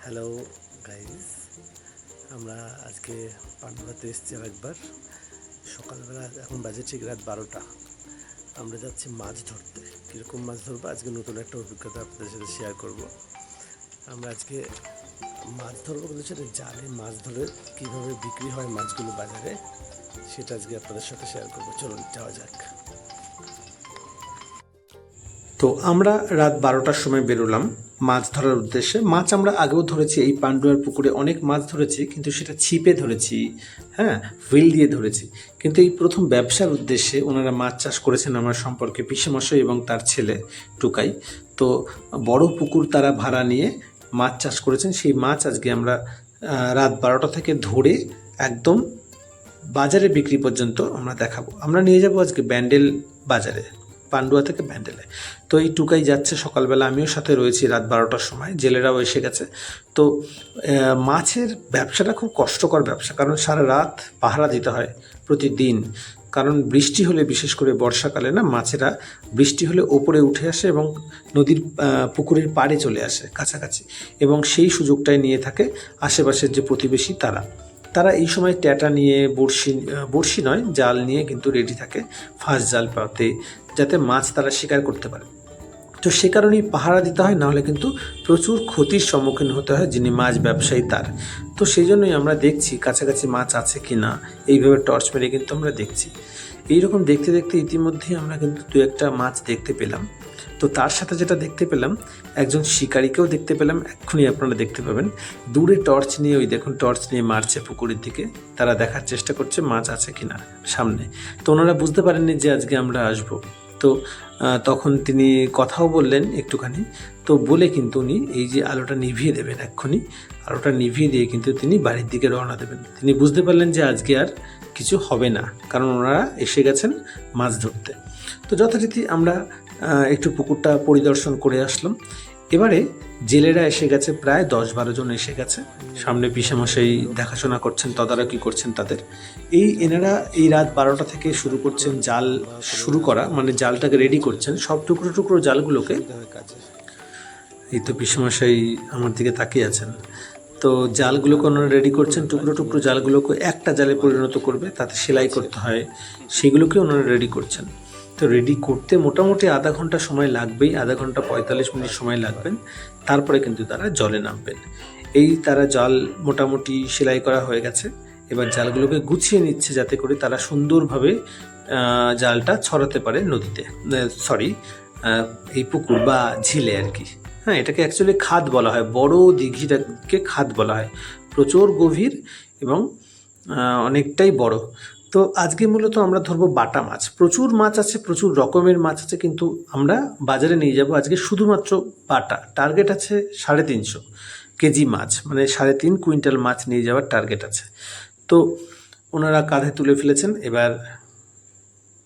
Hello guys আমরা আজকে পান্ডুয়াতে এসেছি একবার সকালবেলা এখন বাজে ঠিক রাত বারোটা। আমরা যাচ্ছি মাছ ধরতে। কীরকম মাছ ধরবো? আজকে নতুন একটা অভিজ্ঞতা আপনাদের সাথে শেয়ার করব। আমরা আজকে মাছ ধরবো কিন্তু সেটা জালে মাছ ধরে কীভাবে বিক্রি হয় মাছগুলো বাজারে, সেটা আজকে আপনাদের সাথে শেয়ার করব। চলুন, যাওয়া যাক। তো আমরা রাত বারোটার সময় বেরোলাম মাছ ধরার উদ্দেশ্যে। মাছ আমরা আগেও ধরেছি, এই পান্ডুয়ার পুকুরে অনেক মাছ ধরেছি, কিন্তু সেটা ছিপে ধরেছি হ্যাঁ হুইল দিয়ে ধরেছি। কিন্তু এই প্রথম ব্যবসার উদ্দেশ্যে ওনারা মাছ চাষ করেছেন আমার সম্পর্কে পিসেমশাই এবং তার ছেলে টুকাই। তো বড় পুকুর তারা ভাড়া নিয়ে মাছ চাষ করেছেন। সেই মাছ আজকে আমরা রাত বারোটা থেকে ধরে একদম বাজারে বিক্রি পর্যন্ত আমরা দেখাবো। আমরা নিয়ে যাব আজকে ব্যান্ডেল বাজারে। পান্ডুয়া থেকে ব্যান্ডেলে তো এই টুকাই যাচ্ছে সকালবেলা, আমিও সাথে রয়েছি রাত বারোটার সময়, জেলেরাও এসে গেছে। তো মাছের ব্যবসাটা খুব কষ্টকর ব্যবসা, কারণ সারা রাত পাহারা দিতে হয় প্রতিদিন। কারণ বৃষ্টি হলে, বিশেষ করে বর্ষাকালে না, মাছেরা বৃষ্টি হলে ওপরে উঠে আসে এবং নদীর পুকুরের পাড়ে চলে আসে কাছাকাছি। এবং সেই সুযোগটাই নিয়ে থাকে আশেপাশের যে প্রতিবেশী তারা। তারা এই সময় ট্যাটা নিয়ে, বড়শি বড়শি নয়, জাল নিয়ে কিন্তু রেডি থাকে। ফাঁস জাল পাতে যাতে মাছ তারা শিকার করতে পারে। তো সে কারণেই পাহারা দিতে হয়, নাহলে কিন্তু প্রচুর ক্ষতির সম্মুখীন হতে হয় যিনি মাছ ব্যবসায়ী তার। তো সেই জন্যই আমরা দেখছি কাছাকাছি মাছ আছে কি না এইভাবে টর্চ মেরে কিন্তু আমরা দেখছি। এইরকম দেখতে দেখতে ইতিমধ্যেই আমরা কিন্তু দু একটা মাছ দেখতে পেলাম। তো তার সাথে যেটা দেখতে পেলাম, একজন শিকারীকেও দেখতে পেলাম, এক্ষুনি আপনারা দেখতে পাবেন। দূরে টর্চ নিয়ে, ওই দেখুন টর্চ নিয়ে মারছে পুকুরের দিকে, তারা দেখার চেষ্টা করছে মাছ আছে কিনা সামনে। তো ওনারা বুঝতে পারেননি যে আজকে আমরা আসব। তো তখন তিনি কথাও বললেন একটুখানি। তো বলে কিন্তু উনি এই যে আলোটা নিভিয়ে দেবেন এক্ষুনি, আলোটা নিভিয়ে দিয়ে কিন্তু তিনি বাড়ির দিকে রওনা দেবেন। তিনি বুঝতে পারলেন যে আজকে আর কিছু হবে না, কারণ ওনারা এসে গেছেন মাছ ধরতে। তো যথারীতি আমরা একটু পুকুরটা পরিদর্শন করে আসলাম। এবারে জেলেরা এসে গেছে, প্রায় দশ বারো জন এসে গেছে। সামনে পিসামশাই দেখাশোনা করছেন, তদারকি করছেন তাদের। এই এনারা এই রাত বারোটা থেকে শুরু করছেন জাল শুরু করা মানে জালটাকে রেডি করছেন। সব টুকরো টুকরো জালগুলোকে এই তো পিসামশাই আমার দিকে তাকিয়ে আছেন। তো জালগুলোকে ওনারা রেডি করছেন, টুকরো টুকরো জালগুলোকে একটা জালে পরিণত করবে, তাতে সেলাই করতে হয়, সেগুলোকে ওনারা রেডি করছেন। তো রেডি করতে মোটামুটি আধা ঘণ্টা সময় লাগবেই, আধা ঘণ্টা পঁয়তাল্লিশ মিনিট সময় লাগবেন। তারপরে কিন্তু তারা জলে নামবেন। এই তারা জাল মোটামুটি সেলাই করা হয়ে গেছে। এবার জালগুলোকে গুছিয়ে নিচ্ছে যাতে করে তারা সুন্দরভাবে জালটা ছড়াতে পারে নদীতে। সরি এই পুকুর বা ঝিলে আর কি। হ্যাঁ এটাকে অ্যাকচুয়ালি খাদ বলা হয়। বড় দিঘিটাকে খাদ বলা হয়। প্রচুর গভীর এবং অনেকটাই বড়। তো আজকে মূলত আমরা ধরবো বাটা মাছ। প্রচুর মাছ আছে, প্রচুর রকমের মাছ আছে, কিন্তু আমরা বাজারে নিয়ে যাব আজকে শুধুমাত্র বাটা। টার্গেট আছে সাড়ে তিনশো কেজি মাছ মানে সাড়ে তিন কুইন্টাল মাছ নিয়ে যাওয়ার টার্গেট আছে। তো ওনারা কাঁধে তুলে ফেলেছেন, এবার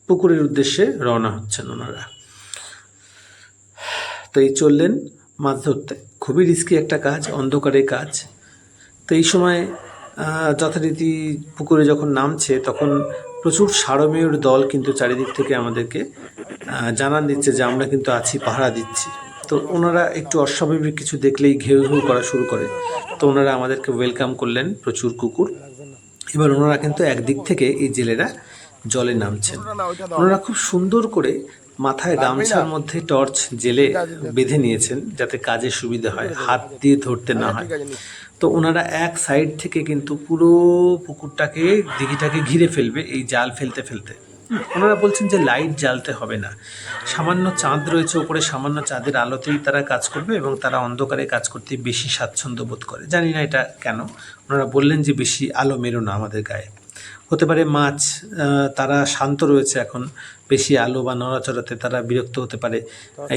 পুকুরের উদ্দেশ্যে রওনা হচ্ছেন ওনারা। তো এই চললেন মাছ ধরতে। খুবই রিস্কি একটা কাজ অন্ধকারের কাজ। তো এই সময় যথারীতি পুকুরে যখন নামছে তখন প্রচুর সারমেয়র দল কিন্তু চারিদিক থেকে আমাদেরকে জানান দিচ্ছে যে আমরা কিন্তু আছি পাহারা দিচ্ছি। তো ওনারা একটু অস্বাভাবিক কিছু দেখলেই ঘেউ ঘেউ করা শুরু করে। তো ওনারা আমাদেরকে ওয়েলকাম করলেন প্রচুর কুকুর। এবার ওনারা কিন্তু একদিক থেকে এই জেলেরা জলে নামছেন। ওনারা খুব সুন্দর করে মাথায় গামছার মধ্যে টর্চ জেলে বেঁধে নিয়েছেন যাতে কাজে সুবিধা হয় হাত দিয়ে ধরতে না হয়। তো ওনারা এক সাইড থেকে কিন্তু পুরো পুকুরটাকে দিঘিটাকে ঘিরে ফেলবে এই জাল ফেলতে ফেলতে। ওনারা বলছেন যে লাইট জ্বালতে হবে না। সামান্য চাঁদ রয়েছে ওপরে সামান্য চাঁদের আলোতেই তারা কাজ করবে এবং তারা অন্ধকারে কাজ করতে বেশি স্বাচ্ছন্দ্য বোধ করে। জানি না এটা কেন। ওনারা বললেন যে বেশি আলো মেরো না আমাদের গায়ে। হতে পারে মাছ তারা শান্ত রয়েছে এখন। বেশি আলো বা নড়াচড়াতে তারা বিরক্ত হতে পারে।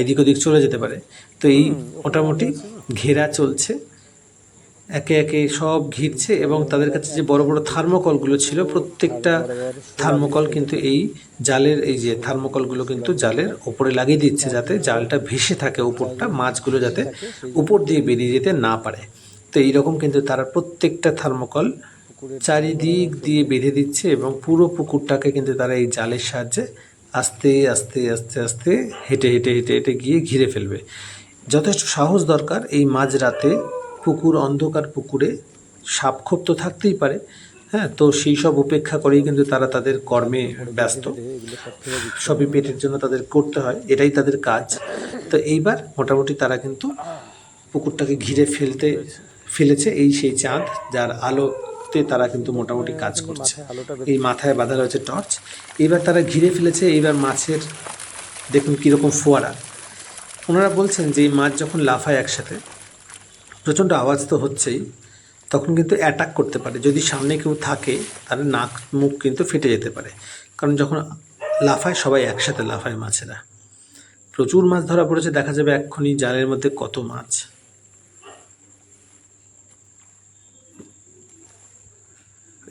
এদিক ওদিক চলে যেতে পারে। তো এই মোটামুটি ঘেরা চলছে। একে একে সব ঘিরছে এবং তাদের কাছে যে বড় বড় থার্মোকলগুলো ছিল, প্রত্যেকটা থার্মোকল কিন্তু এই জালের, এই যে থার্মোকলগুলো কিন্তু জালের ওপরে লাগিয়ে দিচ্ছে যাতে জালটা ভেসে থাকে উপরটা, মাছগুলো যাতে উপর দিয়ে বেরিয়ে যেতে না পারে। তো এইরকম কিন্তু তারা প্রত্যেকটা থার্মোকল চারিদিক দিয়ে বেঁধে দিচ্ছে এবং পুরো পুকুরটাকে কিন্তু তারা এই জালের সাহায্যে আস্তে আস্তে আস্তে আস্তে হেঁটে হেঁটে হেঁটে হেঁটে গিয়ে ঘিরে ফেলবে। যথেষ্ট সাহস দরকার এই মাঝরাতে পুকুর, অন্ধকার পুকুরে সাপখোপ তো থাকতেই পারে হ্যাঁ তো সেই সব উপেক্ষা করেই কিন্তু তারা তাদের কর্মে ব্যস্ত। সবই পেটের জন্য তাদের করতে হয়, এটাই তাদের কাজ। তো এইবার মোটামুটি তারা কিন্তু পুকুরটাকে ঘিরে ফেলতে ফেলেছে, এই সেই চাঁদ যার আলোতে তারা কিন্তু মোটামুটি কাজ করছে। এই মাথায় বাঁধা রয়েছে টর্চ। এইবার তারা ঘিরে ফেলেছে, এইবার মাছের দেখুন কীরকম ফোয়ারা। ওনারা বলছেন যে এই মাছ যখন লাফায় একসাথে প্রচণ্ড আওয়াজ তো হচ্ছেই, তখন কিন্তু অ্যাটাক করতে পারে। যদি সামনে কেউ থাকে তাহলে নাক, মুখ কিন্তু ফেটে যেতে পারে। কারণ যখন লাফায়, সবাই একসাথে লাফায় মাছেরা। প্রচুর মাছ ধরা পড়েছে, দেখা যাবে এক্ষুনি জালের মধ্যে কত মাছ।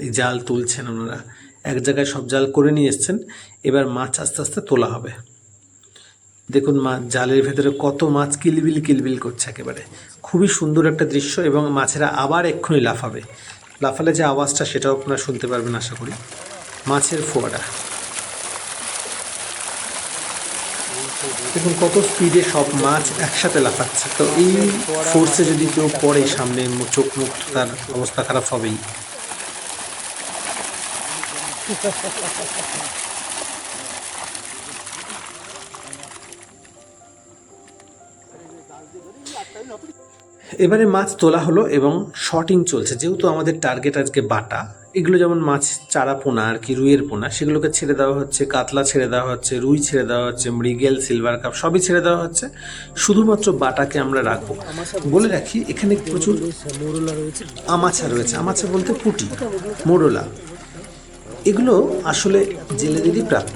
এই জাল তুলছেন ওনারা। এক জায়গায় সব জাল করে নিয়ে এসছেন, এবার মাছ আস্তে আস্তে তোলা হবে। দেখুন মাছ জালের ভেতরে কত মাছ কিলবিল কিলবিল করছে একেবারে। খুবই সুন্দর একটা দৃশ্য এবং মাছেরা আবার এক্ষুনি লাফাবে। লাফালে যে আওয়াজটা সেটাও আপনারা শুনতে পারবেন আশা করি। মাছের ফোয়ারা। দেখুন কত স্পিডে সব মাছ একসাথে লাফাচ্ছে। তো এই ফোর্সে যদি কেউ পড়ে সামনে চোখ মুখ, তার অবস্থা খারাপ হবেই। এবারে মাছ তোলা হলো এবং শর্টিং চলছে। যেহেতু আমাদের টার্গেট আজকে বাটা, এগুলো যেমন মাছ চারা পোনা আর কি, রুইয়ের পোনা, সেগুলোকে ছেড়ে দেওয়া হচ্ছে, কাতলা ছেড়ে দেওয়া হচ্ছে, রুই ছেড়ে দেওয়া হচ্ছে, মৃগেল সিলভার কাপ সবই ছেড়ে দেওয়া হচ্ছে। শুধুমাত্র বাটাকে আমরা রাখব। বলে রাখি, এখানে প্রচুর আমাছা রয়েছে। আমাছা বলতে পুটি, মোরলা। এগুলো আসলে জেলেদেরই প্রাপ্য।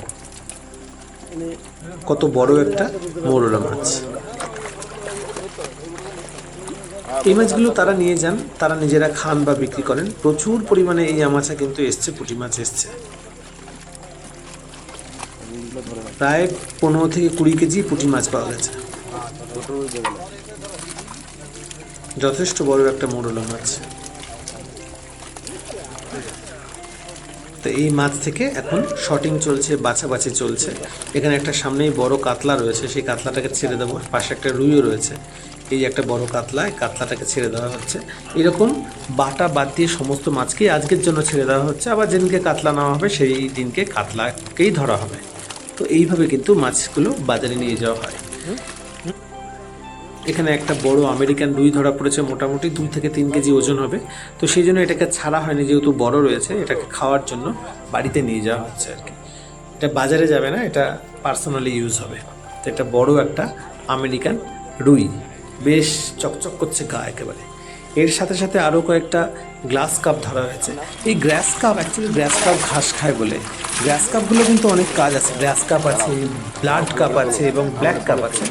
কত বড় একটা মোরলা মাছ। এই মাছগুলো তারা নিয়ে যান, তারা নিজেরা খান বা বিক্রি করেন। প্রচুর পরিমাণে এই আমাচা কিন্তু এসছে, পুঁটি মাছ এসছে। প্রায় পনেরো থেকে কুড়ি কেজি পুঁটি মাছ পাওয়া গেছে। যথেষ্ট বড় একটা মোরলা মাছ। তো এই মাছ থেকে এখন শটিং চলছে, বাছাবাছি চলছে। এখানে একটা সামনেই বড় কাতলা রয়েছে, সেই কাতলাটাকে ছেড়ে দেবো। পাশে একটা রুইও রয়েছে। এই একটা বড় কাতলা, এই কাতলাটাকে ছেড়ে দেওয়া হচ্ছে। এরকম বাটা বাদ দিয়ে সমস্ত মাছকেই আজকের জন্য ছেড়ে দেওয়া হচ্ছে। আবার যেদিনকে কাতলা নেওয়া হবে, সেই দিনকে কাতলাকেই ধরা হবে। তো এইভাবে কিন্তু মাছগুলো বাজারে নিয়ে যাওয়া হয়। এখানে একটা বড় আমেরিকান রুই ধরা পড়েছে। মোটামুটি দুই থেকে তিন কেজি ওজন হবে। তো সেই জন্য এটাকে ছাড়া হয়নি, যেহেতু বড় রয়েছে, এটাকে খাওয়ার জন্য বাড়িতে নিয়ে যাওয়া হচ্ছে আর কি। এটা বাজারে যাবে না, এটা পার্সোনালি ইউজ হবে। তো এটা বড় একটা আমেরিকান রুই। বেশ চকচক করছে গা একেবারে। এর সাথে সাথে আরও কয়েকটা গ্লাস কাপ ধরা হয়েছে। এই grass cup actually grass cup ঘাস খায় বলে। গ্রাস কাপগুলো কিন্তু অনেক কাজ আছে। গ্রাস কাপ আছে, ব্লাড কাপ আছে এবং ব্ল্যাক কাপ আছে।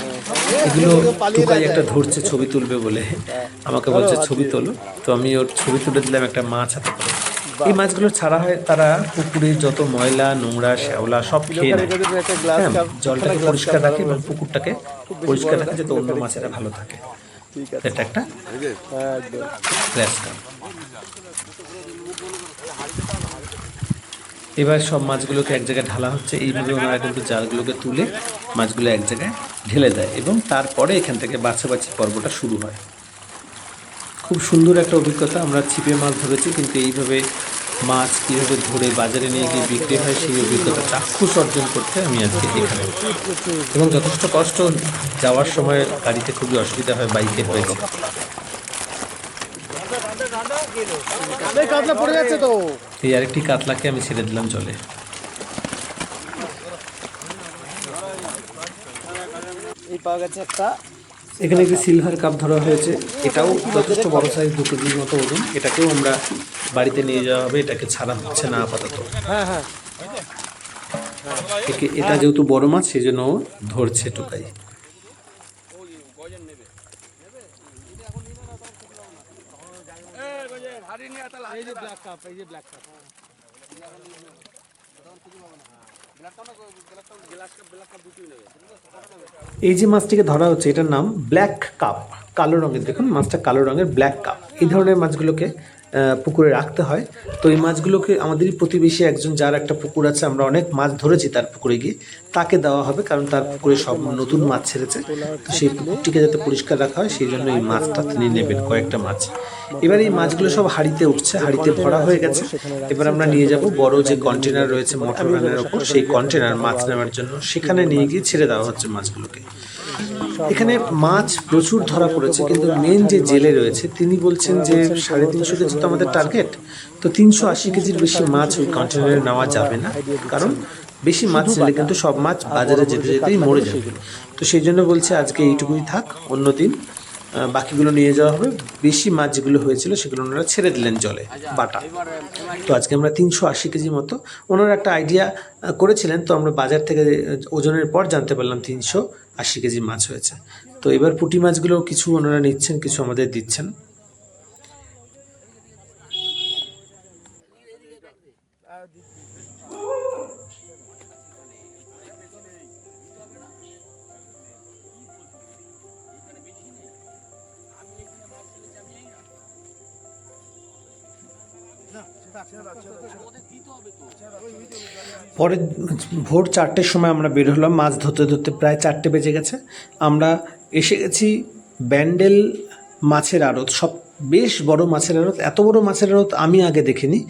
এগুলো টুকাই একটা ধরছে ছবি তুলবে বলে। আমাকে বলছে, ছবি তোলো। তো আমি ওর ছবি তুলে দিলাম একটা মাছ হাতে করে। এই মাছগুলো ছাড়া হয় তারা পুকুরের যত ময়লা নোংরা শ্যাওলা সব খেয়ে নেয়। হ্যাঁ, জলটাকে পরিষ্কার রাখে এবং পুকুরটাকে পরিষ্কার রাখে যাতে অন্য মাছেরা ভালো থাকে। এটা একটা এবার সব মাছগুলোকে এক জায়গায় ঢালা হচ্ছে। এইভাবে ওনারা কিন্তু জালগুলোকে তুলে মাছগুলো এক জায়গায় ঢেলে দেয় এবং তারপরে এখান থেকে বাছাবাছি পর্বটা শুরু হয়। খুব সুন্দর একটা অভিজ্ঞতা আমরা ছিপে মাছ ধরেছি কিন্তু এইভাবে মাছ কীভাবে ধরে বাজারে নিয়ে গিয়ে বিক্রি হয় সেই অভিজ্ঞতা চাক্ষুষ অর্জন করতে আমি আজকে এখানে এবং যথেষ্ট কষ্ট যাওয়ার সময় গাড়িতে খুবই অসুবিধা হয় বাইকে। হয়ে এই আরেকটি কাতলাকে আমি ছেড়ে দিলাম জলে এই পাওয়া গেছে একটা এখানে একটি সিলভার কাপ ধরা হয়েছে। এটাও যথেষ্ট বড় সাইজ দু কেজির মতো ওজন। এটাকেও আমরা বাড়িতে নিয়ে যাওয়া হবে এটাকে ছাড়া হচ্ছে না আপাতত। হ্যাঁ হ্যাঁ। একে এটা যেহেতু বড় মাছ সেই জন্য ও ধরছে টুকাই। এই যে ব্ল্যাক কাপ এই যে ব্ল্যাক কাপ এই যে মাছটিকে ধরা হচ্ছে, এটার নাম ব্ল্যাক কাপ কালো রঙের। দেখুন, মাছটা কালো রঙের ব্ল্যাক কাপ এই ধরনের মাছগুলোকে পুকুরে রাখতে হয়। তো এই মাছগুলোকে আমাদেরই প্রতিবেশী একজন, যার একটা পুকুর আছে, আমরা অনেক মাছ ধরেছি তার পুকুরে গিয়ে, তাকে দেওয়া হবে কারণ তার পুকুরে সব নতুন মাছ ছেড়েছে। তো সেই পুকুরটিকে যাতে পরিষ্কার রাখা হয়, সেই জন্য এই মাছটা তিনি নেবেন, কয়েকটা মাছ। এবার এই মাছগুলো সব হাড়িতে উঠছে, হাড়িতে ভরা হয়ে গেছে। এবার আমরা নিয়ে যাব বড় যে কন্টেনার রয়েছে মোটর ভ্যানের ওপর, সেই কন্টেনার মাছ নেওয়ার জন্য। সেখানে নিয়ে গিয়ে ছেড়ে দেওয়া হচ্ছে মাছগুলোকে। এখানে মাছ প্রচুর ধরা পড়েছে, কিন্তু মেন যে জেলে রয়েছে, তিনি বলছেন যে সাড়ে তিনশো কেজি তো আমাদের টার্গেট তো তিনশো আশি কেজির বেশি মাছ ওই কন্টেনারে নেওয়া যাবে না, কারণ বেশি মাছ নিলে কিন্তু সব মাছ বাজারে যেতে যেতেই মরে যাবে। তো সেই জন্য বলছে আজকে এইটুকুই থাক, অন্য দিন বাকিগুলো নিয়ে যাওয়া হবে। বেশি মাছ যেগুলো হয়েছিল সেগুলো ওনারা ছেড়ে দিলেন জলে, বাটা। তো আজকে আমরা তিনশো আশি কেজি মতো, ওনারা একটা আইডিয়া করেছিলেন, তো আমরা বাজার থেকে ওজনের পর জানতে পারলাম তিনশো আশি কেজি মাছ হয়েছে। তো এবার পুঁটি মাছগুলো কিছু ওনারা নিচ্ছেন কিছু আমাদের দিচ্ছেন। পরে ভোর চারটের সময় আমরা বের হলাম। মাছ ধরতে ধরতে প্রায় চারটে বেজে গেছে। আমরা এসে গেছি ব্যান্ডেল মাছের আড়ত। সব বেশ বড় মাছের আড়ত, এত বড় মাছের আড়ত আমি আগে দেখিনি।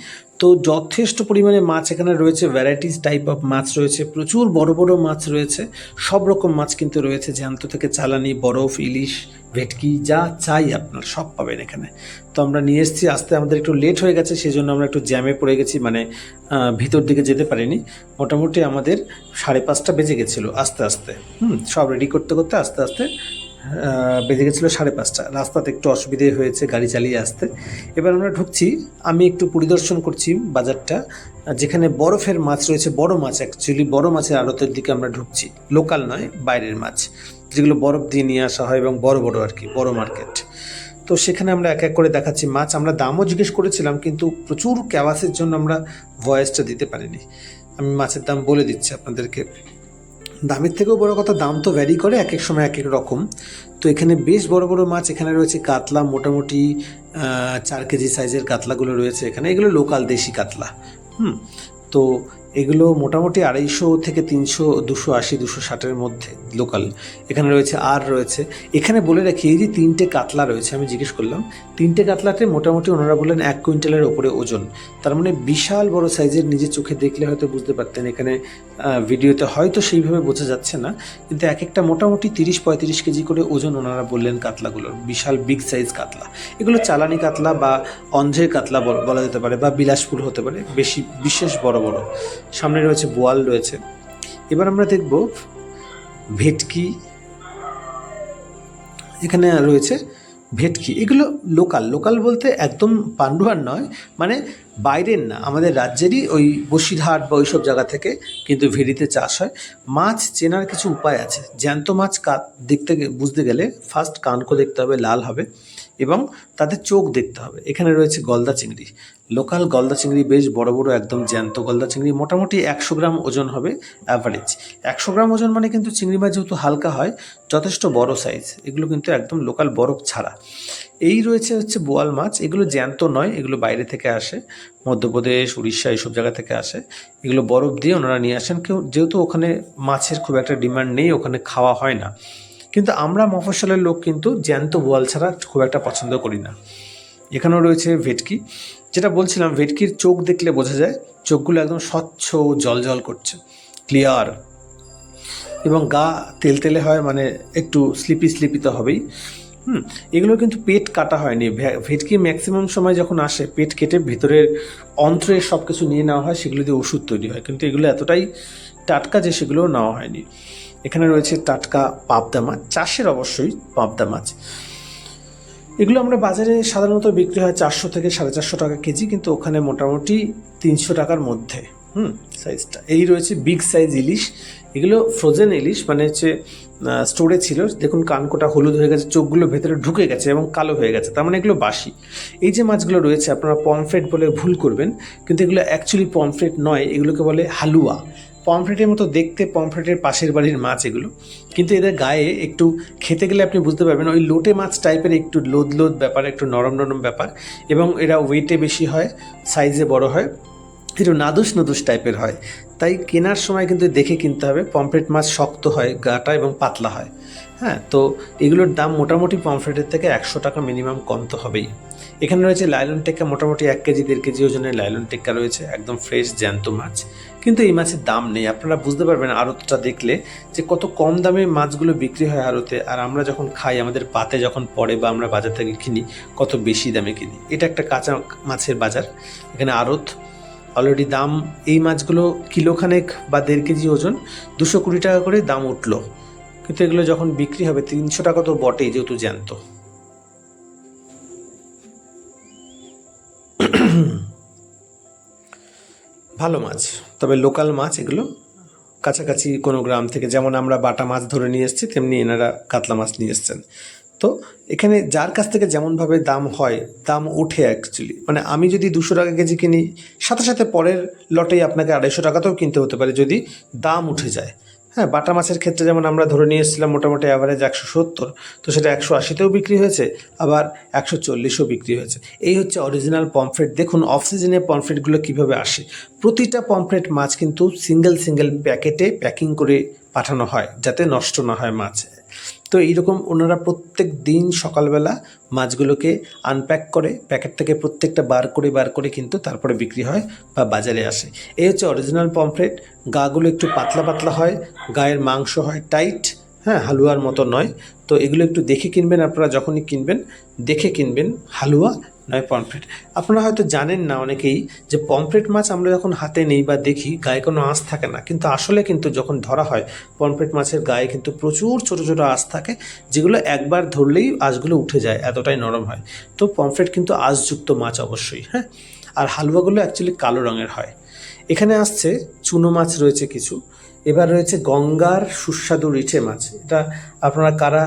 তো যথেষ্ট পরিমাণে মাছ এখানে রয়েছে ভ্যারাইটিস টাইপ অফ মাছ রয়েছে, প্রচুর বড় বড় মাছ রয়েছে, সব রকম মাছ কিন্তু রয়েছে, জ্যান্ত থেকে চালানি, বরফ, ইলিশ, ভেটকি, যা চাই আপনার সব পাবেন এখানে। তো আমরা নিয়ে এসেছি, আসতে আমাদের একটু লেট হয়ে গেছে সেই জন্য আমরা একটু জ্যামে পড়ে গেছি মানে ভিতর দিকে যেতে পারিনি। মোটামুটি আমাদের সাড়ে পাঁচটা বেজে গেছিল, আস্তে আস্তে। হুম, সব রেডি করতে করতে আস্তে আস্তে বেজে গেছিল সাড়ে পাঁচটা। রাস্তাতে একটু অসুবিধে হয়েছে গাড়ি চালিয়ে আসতে। এবার আমরা ঢুকছি, আমি একটু পরিদর্শন করছি বাজারটা, যেখানে বরফের মাছ রয়েছে, বড় মাছ অ্যাকচুয়ালি বড় মাছের আড়তের দিকে আমরা ঢুকছি। লোকাল নয়, বাইরের মাছ, যেগুলো বরফ দিয়ে নিয়ে আসা হয় এবং বড় বড় আর কি, বড় মার্কেট। তো সেখানে আমরা এক এক করে দেখাচ্ছি মাছ। আমরা দামও জিজ্ঞেস করেছিলাম, কিন্তু প্রচুর ক্যাওয়াসের জন্য আমরা ভয়েসটা দিতে পারিনি। আমি মাছের দাম বলে দিচ্ছি আপনাদেরকে। দামের থেকেও বড় কথা, দাম তো ভ্যারি করে এক এক সময় এক এক রকম। তো এখানে বেশ বড় বড় মাছ এখানে রয়েছে, কাতলা, মোটামুটি চার কেজি সাইজের কাতলাগুলো রয়েছে এখানে। এগুলো লোকাল দেশি কাতলা। হুম, তো এগুলো মোটামুটি আড়াইশো থেকে তিনশো, দুশো আশি, দুশো ষাটের মধ্যে লোকাল এখানে রয়েছে আর রয়েছে। এখানে বলে রাখি, এই যে তিনটে কাতলা রয়েছে, আমি জিজ্ঞেস করলাম, তিনটে কাতলাতে মোটামুটি ওনারা বললেন এক কুইন্টালের ওপরে ওজন। তার মানে বিশাল বড় সাইজের নিজের চোখে দেখলে হয়তো বুঝতে পারতেন এখানে ভিডিওতে হয়তো সেইভাবে বোঝা যাচ্ছে না, কিন্তু এক একটা মোটামুটি তিরিশ, পঁয়ত্রিশ কেজি করে ওজন ওনারা বললেন কাতলাগুলোর, বিশাল বিগ সাইজ কাতলা। এগুলো চালানি কাতলা বা অন্ধের কাতলা বল- যেতে পারে বা বিলাসপুর হতে পারে, বেশি, বিশেষ বড় বড়। সামনে রয়েছে বোয়াল রয়েছে। এবার আমরা দেখব ভেটকি। এখানে রয়েছে ভেটকি। এগুলো লোকাল। লোকাল বলতে একদম পান্ডুয়ার নয় মানে বাইরের না। আমাদের রাজ্যেরই ওই বসিরহাট বা ওইসব জায়গা থেকে কিন্তু ভেড়িতে চাষ হয়। মাছ চেনার কিছু উপায় আছে। জ্যান্ত মাছ দেখতে বুঝতে গেলে ফার্স্ট কানকো দেখতে হবে, লাল হবে। এবং তাদের চোখ দেখতে হবে। এখানে রয়েছে গলদা চিংড়ি। লোকাল গলদা চিংড়ি বেশ বড় বড়, একদম জ্যান্ত গলদা চিংড়ি। মোটামুটি একশো গ্রাম ওজন হবে অ্যাভারেজ একশো গ্রাম ওজন মানে কিন্তু চিংড়ি মাছ যেহেতু হালকা হয়, যথেষ্ট বড় সাইজ এগুলো কিন্তু একদম লোকাল বরফ ছাড়া। এই রয়েছে হচ্ছে বোয়াল মাছ। এগুলো জ্যান্ত নয়, এগুলো বাইরে থেকে আসে। মধ্যপ্রদেশ, উড়িষ্যা এইসব জায়গা থেকে আসে। এগুলো বরফ দিয়ে ওনারা নিয়ে আসেন। কেউ, যেহেতু ওখানে মাছের খুব একটা ডিমান্ড নেই, ওখানে খাওয়া হয় না। কিন্তু আমরা মফস্বলের লোক কিন্তু জ্যান্ত বোয়াল ছাড়া খুব একটা পছন্দ করি না। এখানেও রয়েছে ভেটকি। যেটা বলছিলাম, ভেটকির চোখ দেখলে বোঝা যায়, চোখগুলো একদম স্বচ্ছ জল জল করছে। ক্লিয়ার এবং গা তেলতেলে হয় মানে একটু স্লিপি স্লিপি তো হবেই। হুম, এগুলো কিন্তু পেট কাটা হয়নি। ভেটকি ম্যাক্সিমাম সময় যখন আসে, পেট কেটে ভিতরের অন্ত্রে সব কিছু নিয়ে নেওয়া হয়, সেগুলো দিয়ে ওষুধ তৈরি হয়। কিন্তু এগুলো এতটাই টাটকা যে সেগুলো নেওয়া হয়নি। এখানে রয়েছে টাটকা পাবদা মাছ, চাষের অবশ্যই পাবদা মাছ। এগুলো আমরা বাজারে সাধারণত বিক্রি হয় চারশো থেকে সাড়ে চারশো টাকা কেজি, কিন্তু ওখানে মোটামুটি তিনশো টাকার মধ্যে, হুম সাইজটা এই রয়েছে বিগ সাইজ ইলিশ। এগুলো ফ্রোজেন ইলিশ মানে হচ্ছে স্টোরে ছিল। দেখুন, কানকোটা হলুদ হয়ে গেছে, চোখগুলো ভেতরে ঢুকে গেছে এবং কালো হয়ে গেছে, তার মানে এগুলো বাসি। এই যে মাছগুলো রয়েছে, আপনারা পমফ্রেট বলে ভুল করবেন, কিন্তু এগুলো অ্যাকচুয়ালি পমফ্রেট নয়, এগুলোকে বলে হালুয়া। পমফ্রেটের মতো দেখতে পমফ্রেটের পাশের বাড়ির মাছ এগুলো। কিন্তু এদের গায়ে একটু খেতে গেলে আপনি বুঝতে পারবেন, ওই লোটে মাছ টাইপের একটু লোদ লোদ ব্যাপার, একটু নরম নরম ব্যাপার এবং এরা ওয়েটে বেশি হয় সাইজে বড় হয়, একটু নাদুস নাদুস টাইপের হয়। তাই কেনার সময় কিন্তু দেখে কিনতে হবে, পমফ্রেট মাছ শক্ত হয়, গাটা এবং পাতলা হয়। হ্যাঁ তো এগুলোর দাম মোটামুটি পমফ্রেটের থেকে একশো টাকা মিনিমাম কম তো হবেই। এখানে রয়েছে লাইলন টেক্কা, মোটামুটি এক কেজি, দেড় কেজি ওজনের লাইলন টেক্কা রয়েছে, একদম ফ্রেশ জ্যান্ত মাছ। কিন্তু এই মাছের দাম নেই। আপনারা বুঝতে পারবেন আড়তটা দেখলে যে কত কম দামে মাছগুলো বিক্রি হয় আড়তে। আর আমরা যখন খাই, আমাদের পাতে যখন পড়ে বা আমরা বাজার থেকে কিনি, কত বেশি দামে কিনি। এটা একটা কাঁচা মাছের বাজার। এখানে আড়ত। অলরেডি দাম, এই মাছগুলো কিলোখানেক বা দেড় কেজি ওজন, দুশো কুড়ি টাকা করে দাম উঠল। কিন্তু এগুলো যখন বিক্রি হবে, তিনশো টাকা তো বটেই, যেহেতু জ্যান্ত। ভালো মাছ। তবে লোকাল মাছ এগুলো কাছাকাছি কোনো গ্রাম থেকে, যেমন আমরা বাটা মাছ ধরে নিয়ে এসেছি, তেমনি এনারা কাতলা মাছ নিয়ে এসছেন। তো এখানে যার কাছ থেকে যেমনভাবে দাম হয়, দাম ওঠে অ্যাকচুয়ালি মানে আমি যদি দুশো টাকা কেজি কিনি, সাথে সাথে পরের লটেই আপনাকে আড়াইশো টাকাতেও কিনতে হতে পারে যদি দাম উঠে যায়। হ্যাঁ বাটা মাছের ক্ষেত্রে যেমন আমরা ধরে নিয়ে এসেছিলাম মোটামুটি অ্যাভারেজ একশো সত্তর, তো সেটা একশো আশিতেও বিক্রি হয়েছে, আবার একশো চল্লিশও বিক্রি হয়েছে। এই হচ্ছে অরিজিনাল পমফ্রেট দেখুন অফ সিজনে পমফ্রেটগুলো কীভাবে আসে? প্রতিটা পমফ্রেট মাছ কিন্তু সিঙ্গেল সিঙ্গেল প্যাকেটে প্যাকিং করে পাঠানো হয়, যাতে নষ্ট না হয় মাছ। তো এইরকম ওনারা প্রত্যেক দিন সকালবেলা মাছগুলোকে আনপ্যাক করে প্যাকেট থেকে প্রত্যেকটা বার করে বার করে কিন্তু তারপরে বিক্রি হয় বা বাজারে আসে। এই হচ্ছে অরিজিনাল পমফ্রেট গাগুলো একটু পাতলা পাতলা হয়, গায়ের মাংস হয় টাইট হ্যাঁ হালুয়ার মতো নয়। তো এগুলো একটু দেখে কিনবেন, আপনারা যখনই কিনবেন, দেখে কিনবেন হালুয়া নয় পমফ্রেট। আপনারা হয়তো জানেন না অনেকেই যে পমফ্রেট মাছ আমরা যখন হাতে নেই বা দেখি গায়ে কোনো আঁশ থাকে না, কিন্তু আসলে কিন্তু যখন ধরা হয়, পমফ্রেট মাছের গায়ে কিন্তু প্রচুর ছোটো ছোটো আঁশ থাকে, যেগুলো একবার ধরলেই আঁশগুলো উঠে যায়, এতটাই নরম হয়। তো পমফ্রেট কিন্তু আঁশযুক্ত মাছ অবশ্যই হ্যাঁ? আর হালুয়াগুলো অ্যাকচুয়ালি কালো রঙের হয়। এখানে আসছে চুনো মাছ রয়েছে কিছু। এবার রয়েছে গঙ্গার সুস্বাদু রিঠে মাছ। এটা আপনারা কারা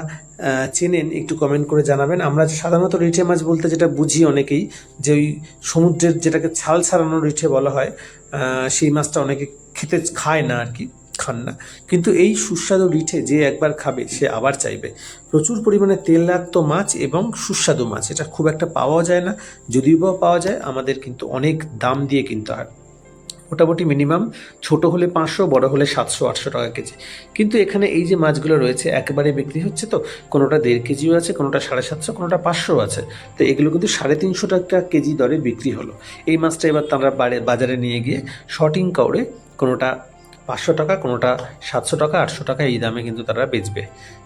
চেনেন, একটু কমেন্ট করে জানাবেন। আমরা সাধারণত রিঠে মাছ বলতে যেটা বুঝি অনেকেই, যে ওই সমুদ্রের যেটাকে ছাল ছাড়ানো রিঠে বলা হয় সেই মাছটা অনেকে খেতে খায় না আর কি খান না। কিন্তু এই সুস্বাদু রিঠে যে একবার খাবে, সে আবার চাইবে। প্রচুর পরিমাণে তেলাক্ত মাছ এবং সুস্বাদু মাছ, এটা খুব একটা পাওয়া যায় না। যদিও বা পাওয়া যায়, আমাদের কিন্তু অনেক দাম দিয়ে কিনতে হয় মোটামুটি মিনিমাম ছোট হলে পাঁচশো, বড় হলে সাতশো, আটশো টাকা কেজি। কিন্তু এখানে এই যে মাছগুলো রয়েছে, একেবারে বিক্রি হচ্ছে তো, কোনোটা দেড় কেজিও আছে, কোনোটা সাড়ে সাতশো, কোনোটা পাঁচশো আছে। তো এগুলো কিন্তু সাড়ে তিনশো টাকা কেজি দরে বিক্রি হলো। এই মাছটা এবার তারা বাজারে নিয়ে গিয়ে শর্টিং কাউরে কোনোটা পাঁচশো টাকা, কোনোটা সাতশো টাকা, আটশো টাকা এই দামে কিন্তু তারা বেচবে।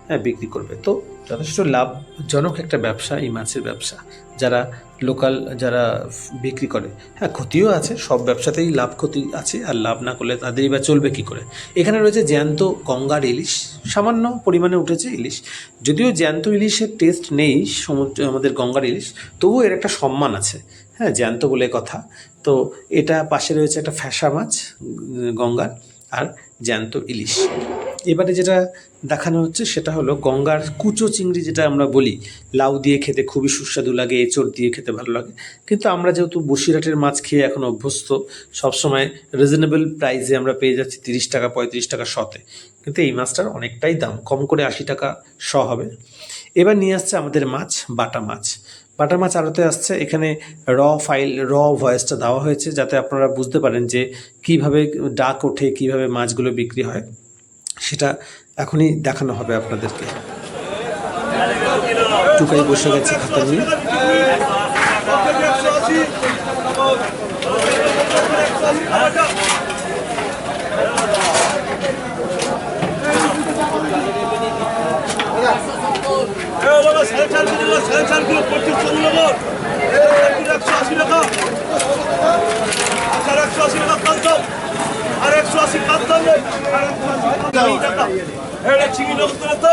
হ্যাঁ বিক্রি করবে। তো যথেষ্ট লাভজনক একটা ব্যবসা, এই মাছের ব্যবসা। যারা লোকাল, যারা বিক্রি করে হ্যাঁ ক্ষতিও আছে, সব ব্যবসাতেই লাভ ক্ষতি আছে, আর লাভ না করলে তাদেরই বা চলবে কী করে? এখানে রয়েছে জ্যান্ত গঙ্গার ইলিশ, সামান্য পরিমাণে উঠেছে ইলিশ। যদিও জ্যান্ত ইলিশের টেস্ট নেই সমুদ্র, আমাদের গঙ্গার ইলিশ, তবুও এর একটা সম্মান আছে। হ্যাঁ জ্যান্ত বলে কথা। তো এটা পাশে রয়েছে একটা ফ্যাসা মাছ, গঙ্গার। আর জ্যান্ত ইলিশ। এবারে যেটা দেখানো হচ্ছে সেটা হলো গঙ্গার কুচো চিংড়ি যেটা আমরা বলি। লাউ দিয়ে খেতে খুবই সুস্বাদু লাগে, এঁচড় দিয়ে খেতে ভালো লাগে। কিন্তু আমরা যেহেতু বসিরহাটের মাছ খেয়ে এখন অভ্যস্ত, সবসময় রিজনেবল প্রাইসে আমরা পেয়ে যাচ্ছি তিরিশ টাকা, পঁয়ত্রিশ টাকা শতে। কিন্তু এই মাছটার অনেকটাই দাম, কম করে আশি টাকা শ হবে। এবার নিয়ে আসছে আমাদের মাছ, বাটা মাছ। বাটা মাছ আড়তে আসছে। এখানে র ফাইল র ভয়েসটা দেওয়া হয়েছে যাতে আপনারা বুঝতে পারেন যে কীভাবে ডাক ওঠে, কীভাবে মাছগুলো বিক্রি হয়। সেটা এখনই দেখানো হবে আপনাদেরকে। টুকাই বসে গেছে খাতা নিয়ে। সাড়ে চার কিলো সাড়ে চার কিলো পঁচিশ নম্বর একশো আশি টাকা আচ্ছা একশো আশি টাকা কালতাম আর একশো আশি কালতাম টাকা এটা চিনি লোক তোলে তো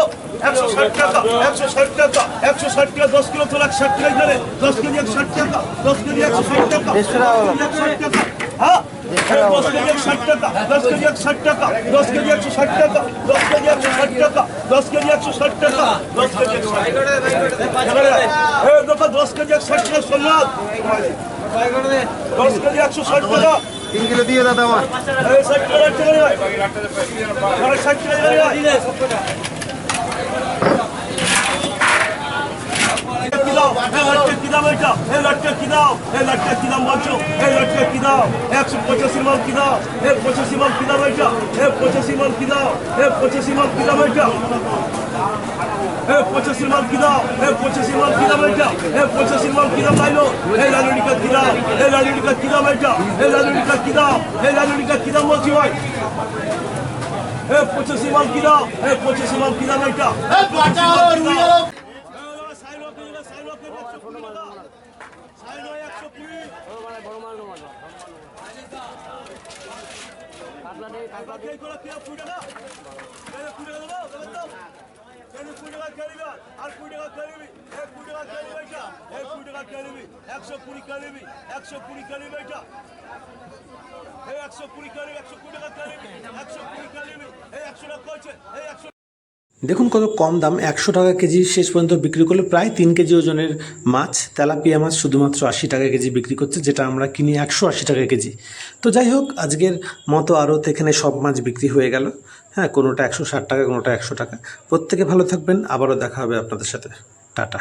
একশো ষাট টাকা একশো ষাট টাকা একশো ষাট টাকা দশ কিলো তোলা এক ষাট টাকা ধরে দশ কেজি এক ষাট টাকা দশ কেজি একশো ষাট টাকা একশো ষাট টাকা হ্যাঁ দশ কেজি একশো ষাট টাকা দশ কেজি একশো ষাট টাকা দশ কেজি একশো ষাট টাকা দশ কেজি একশো ষাট টাকা দশ কেজি একশো ষাট টাকা। দশ কেজি দেখো দশ কেজি একশো ষাট টাকা সোমনাথ দশ কেজি একশো ষাট টাকা। তিন কিলো দিয়ে দাদা আমার। ষাট টাকা ষাট টাকা ভাই ষাট টাকা ভাই কি দাও এই লাটকে কি দাম এটা এই লাটকে কি দাও এই লাটকে কি দাম বলছো এই লাটকে কি দাও একশো পঁচাশি মাল কি দাও এই পঁচাশি মাল কি দাম এটা এই পঁচাশি মাল কি দাও এই পঁচাশি মাল কি দাম এটা এই পঁচাশি মাল কি দাও এই পঁচাশি মাল কি দাম এটা এই পঁচাশি মাল কি দাম লাইলো এই লালুরিকা কি দাও এই লালুরিকা কি দাম এটা এই লালুরিকা কি দাও এই লালুরিকা কি দাম বলছি ভাই এই পঁচাশি মাল কি দাও এই পঁচাশি মাল কি দাম এটা একশো কুড়ি কালিবি একশো কুড়ি কালিবি এটা? এই একশো কুড়ি কালিবি একশো কুড়ি টাকা কালিবি একশো কুড়ি কালিবি এই একশো টাকা হয়েছে এই একশো দেখুন কত কম দাম, একশো টাকা কেজি শেষ পর্যন্ত বিক্রি করলে প্রায় তিন কেজি ওজনের মাছ, তেলাপিয়া মাছ শুধুমাত্র আশি টাকা কেজি বিক্রি করছে, যেটা আমরা কিনি একশো আশি টাকা কেজি। তো যাই হোক, আজকের মতো আরও এখানে সব মাছ বিক্রি হয়ে গেল। হ্যাঁ কোনোটা একশো ষাট টাকা, কোনোটা একশো টাকা। প্রত্যেকে ভালো থাকবেন, আবারও দেখা হবে আপনাদের সাথে। টাটা।